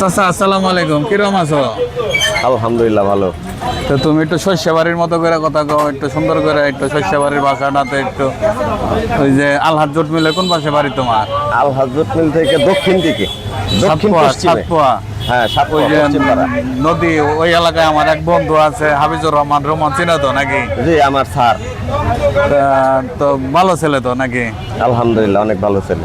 চাচা আসসালামু আলাইকুম। আছো? আলহামদুলিল্লাহ ভালো। তো তুমি একটু শস্য বাড়ির মতো করে কথা কও একটু সুন্দর করে একটু ভাষাটাতে একটু ওই যে আলহাজ জোট মিলে কোন পাশে বাড়ি তোমার? আল হাজরত মিল থেকে দক্ষিণ দিকে দক্ষিণ পশ্চিমে। হ্যাঁ ওই যে নদী ওই এলাকায় আমার এক বন্ধু আছে হাফিজুর রহমান রহমান চিনো তো নাকি? জি আমার স্যার। তা, ভালো ছেলে তো নাকি? আলহামদুলিল্লাহ অনেক ভালো ছেলে।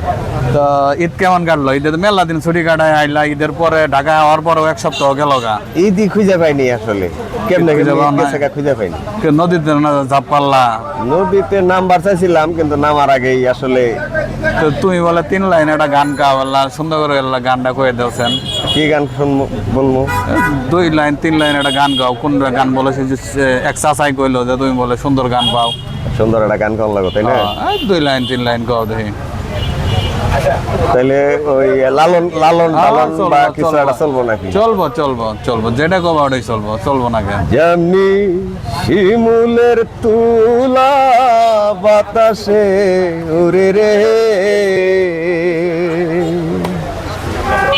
তো ঈদ কেমন কাটলো? ঈদের তো মেলা দিন ছুটি কাটায় আইলা ঈদের পরে ঢাকা হওয়ার পরেও এক সপ্তাহ গেল গা? ঈদই খুঁজে পাইনি আসলে। কেমনে খুঁজে পাও না? গেছে গা খুঁজে পাইনি। নদীতে না ঝাপ পারলা নদীতে নাম্বার চাইছিলাম কিন্তু নামার আগেই আসলে তো তুমি বলে তিন লাইন একটা গান গাওয়ালা সুন্দর করে এলা গানটা কয়ে দেওছেন। কি গান শুনব বলব? দুই লাইন তিন লাইন একটা গান গাও। কোন গান বলে সে যে এক চাচাই কইলো যে তুমি বলে সুন্দর গান পাও। সুন্দর একটা গান কেমন লাগো তাই না? দুই লাইন তিন লাইন গাও দেখি। তাইলে ওই লালন লালন লালন বা কিছু একটা চলবো নাকি? চলবো চলবো চলবো। যেটা কবা ওটাই চলবো চলবো না কেন? যেমনি শিমুলের তুলা বাতাসে উড়ে রে।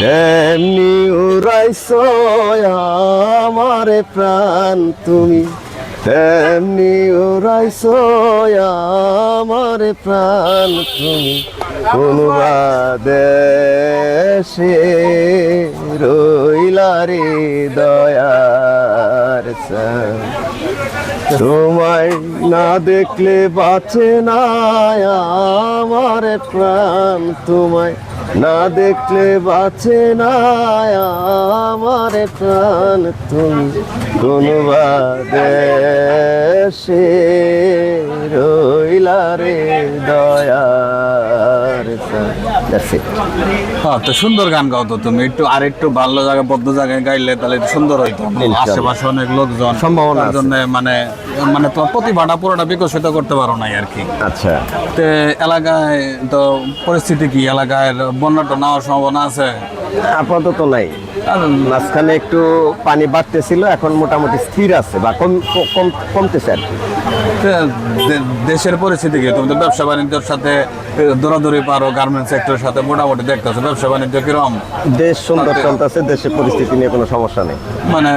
তেমনি উড়াইছ আমারে প্রাণ তুমি। তেমনি উড়াইছ আমার প্রাণ তুমি কোন দেশে রইলারে দয়ার। তোমায় না দেখলে বাঁচে না আমার প্রাণ তোমায় না দেখলে বাঁচে না আমার প্রাণ তুমি কোন দেশে রইলা রে দয়ার চাঁদ। হ্যাঁ তো সুন্দর গান গাও তো তুমি। একটু আর একটু ভালো জায়গায় বদ্ধ জায়গায় গাইলে তাহলে একটু সুন্দর হইতো। আশেপাশে অনেক লোকজন। সম্ভাবনা জন্য মানে মানে তোমার প্রতিভাটা পুরোটা বিকশিত করতে পারো নাই আর কি। আচ্ছা। তো এলাকায় তো পরিস্থিতি কি? এলাকায় বন্যা তো নেওয়ার সম্ভাবনা আছে? আপাতত নাই। মাঝখানে একটু পানি বাড়তেছিল এখন মোটামুটি স্থির আছে বা কম কম কমতেছে আর কি। দেশের পরিস্থিতি কি? তুমি তো ব্যবসা বাণিজ্যের সাথে দৌড়াদৌড়ি পারো গার্মেন্টস সেক্টরের সাথে মোটামুটি দেখতেছো। ব্যবসা বাণিজ্য কিরম? দেশ সুন্দর চলতেছে দেশের পরিস্থিতি নিয়ে কোনো সমস্যা নেই। মানে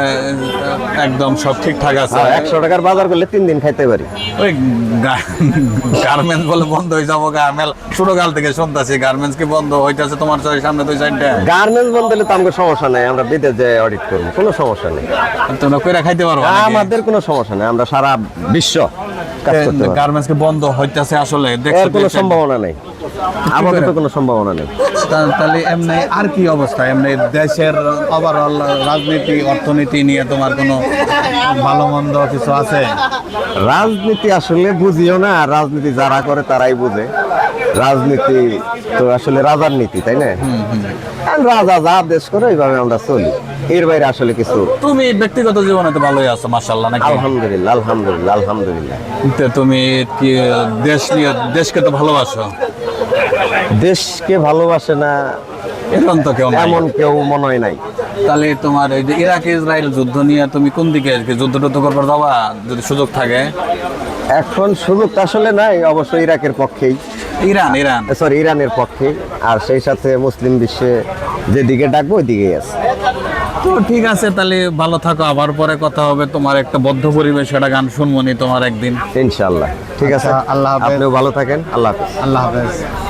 একদম সব ঠিকঠাক আছে? হ্যাঁ একশো টাকার বাজার করলে তিন দিন খাইতে পারি। ওই গার্মেন্টস বলে বন্ধ হয়ে যাব গা। মেল ছোট কাল থেকে শুনতেছি গার্মেন্টস কি বন্ধ? হইতাছে তোমার সামনে দুই সাইডটা গার্মেন্টস বন্ধ হলে তো আমাকে সমস্যা নেই আমরা বিদেশ অডিট করব কোনো সমস্যা নেই। তোমরা কইরা খাইতে পারো আমাদের কোনো সমস্যা নেই আমরা সারা বিশ্ব। গার্মেন্টস বন্ধ হইতাছে আসলে কোনো সম্ভাবনা নেই। কোনো সম্ভাবনা নেই। তাহলে এমনি আর কি অবস্থা? এমনি দেশের ওভারঅল রাজনীতি অর্থনীতি নিয়ে তোমার কোনো ভালো মন্দ কিছু আছে? রাজনীতি আসলে বুঝিও না রাজনীতি যারা করে তারাই বুঝে। রাজনীতি তো আসলে রাজার নীতি তাই না? আর রাজা যা দেশ করে এইভাবে আমরা চলি। এর বাইরে আসলে কিছু তুমি ব্যক্তিগত জীবনে তো ভালোই আছো মাশাল্লাহ নাকি? আলহামদুলিল্লাহ আলহামদুলিল্লাহ আলহামদুলিল্লাহ। তো তুমি কি দেশ নিয়ে দেশকে তো ভালোবাসো? দেশকে ভালোবাসে না এরকম তো কেউ এমন কেউ মনে হয় নাই। তাহলে তোমার এই যে ইরাক ইসরায়েল যুদ্ধ নিয়ে তুমি কোন দিকে যুদ্ধ টুদ্ধ করবার যাবা যদি সুযোগ থাকে? এখন সুযোগ আসলে নাই অবশ্য ইরাকের পক্ষেই। ইরান। ইরান। সরি ইরানের পক্ষে। আর সেই সাথে মুসলিম বিশ্বে যেদিকে ডাকবো ওই দিকেই আছে তো ঠিক আছে তাহলে ভালো থাকো। আবার পরে কথা হবে। তোমার একটা বদ্ধ পরিবেশ একটা গান শুনব নি তোমার একদিন। ইনশাল্লাহ ঠিক আছে? আচ্ছা, আল্লাহ। আপনিও ভালো থাকেন। আল্লাহ হাফেজ। আল্লাহ হাফেজ।